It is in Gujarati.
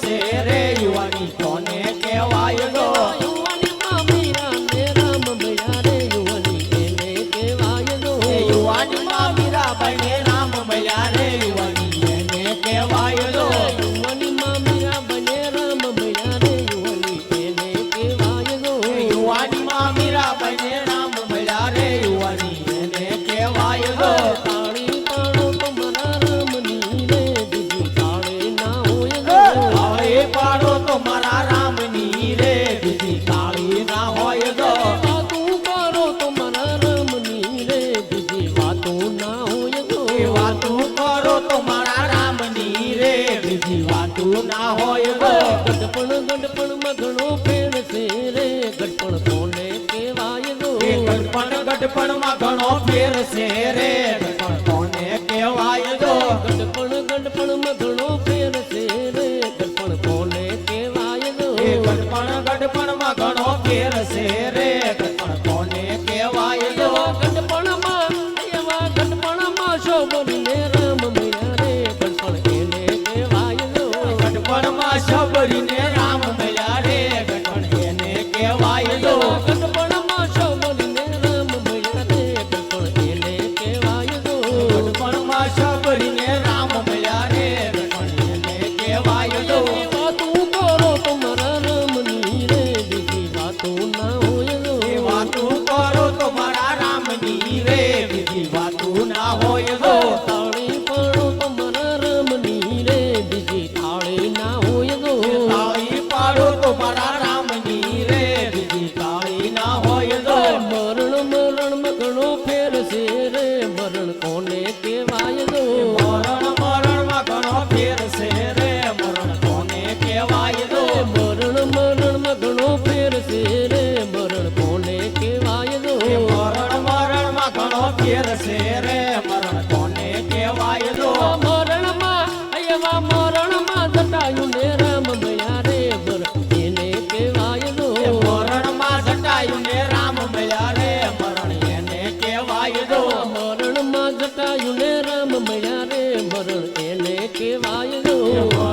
ser વાતો ના હોય એ વાતું કરો તો મારા રામની રે. બીજી વાતું ના હોય ગો ગડપણ ગડપણમાં ઘણો ફેર છે રે. ગડપણ કોને કહેવાય ગો એ ગડપણ ગડપણમાં ઘણો ફેર છે રે. ગડપણ કોને કહેવાય જો ગડપણ ગડપણમાં ઘણો ફેર છે રે. ગડપણ કોને કહેવાય ગો એ ગડપણ ગડપણમાં ઘણો ફેર છે રે. 버리네. રે મરણ કોને કહેવાય ગો મરણ મરણમાં ઘણો ફેર છે રે મરણ કોને કહેવાય જો મરણ મરણમાં ઘણો ફેર છે રે મરણ કોને કહેવાય ગો મરણ મરણમાં ઘણો ફેર છે રે Hallelujah.